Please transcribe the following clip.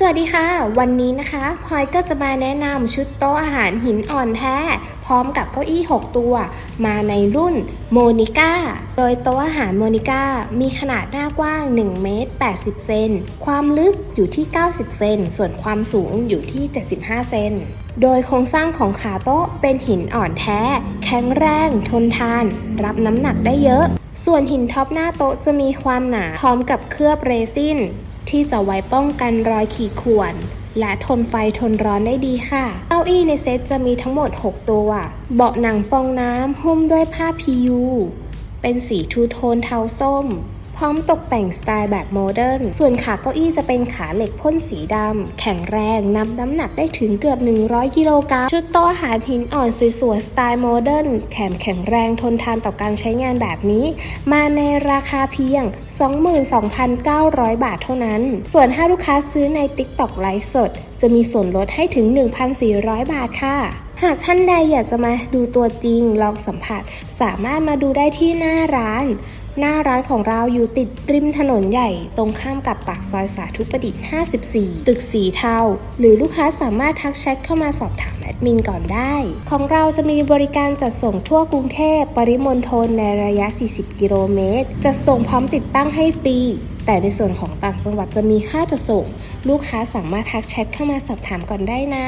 สวัสดีค่ะ วันนี้นะคะพลอยก็จะมาแนะนำชุดโต๊ะอาหารหินอ่อนแท้ พร้อมกับเก้าอี้ 6 ตัว มาในรุ่นโมนิก้าโดยโต๊ะอาหารโมนิก้ามีขนาดหน้ากว้าง1เมตร80 เซนความลึกอยู่ที่ 90 เซนส่วนความสูงอยู่ที่ 75 เซนโดยโครงสร้างของขาโต๊ะเป็นหินอ่อนแท้ แข็งแรง ทนทาน รับน้ำหนักได้เยอะ ส่วนหินท็อปหน้าโต๊ะจะมีความหนาพร้อมกับเคลือบเรซิน ที่จะไว้ป้องกันรอยขีดข่วน และทนไฟทนร้อนได้ดีค่ะ เก้าอี้ในเซตจะมีทั้งหมด 6 ตัว เบาะหนังฟองน้ำหุ้มด้วยผ้า PU เป็นสีทูโทนเทาส้ม พร้อมตกแต่งสไตล์แบบโมเดิร์น ส่วนขาเก้าอี้จะเป็นขาเหล็กพ่นสีดำ แข็งแรงนำน้ำหนักได้ถึงเกือบ 100 กิโลกรัม ชุดโต๊ะอาหารหินอ่อนสวยๆ สไตล์โมเดิร์น แถมแข็งแรงทนทานต่อการใช้งานแบบนี้ มาในราคาเพียง 22,900 บาทเท่านั้น ส่วนถ้าลูกค้าซื้อใน TikTok ไลฟ์สด จะมีส่วนลดให้ถึง 1,400 บาทค่ะ หากท่านใดอยากจะมาดูตัวจริงลองสัมผัส สามารถมาดูได้ที่หน้าร้าน หน้าร้านของเราอยู่ติดริมถนนใหญ่ตรงข้ามกับปากซอยสาธุประดิษฐ์ 54 ตึกสีเทา หรือลูกค้าสามารถทักแชทเข้ามาสอบถามแอดมินก่อนได้ ของเราจะมีบริการจัดส่งทั่วกรุงเทพปริมณฑลในระยะ 40 กิโลเมตร จัดส่งพร้อมติดตั้งให้ฟรี แต่ในส่วนของต่างจังหวัดจะมีค่าจัดส่ง ลูกค้าสามารถทักแชทเข้ามาสอบถามก่อนได้นะ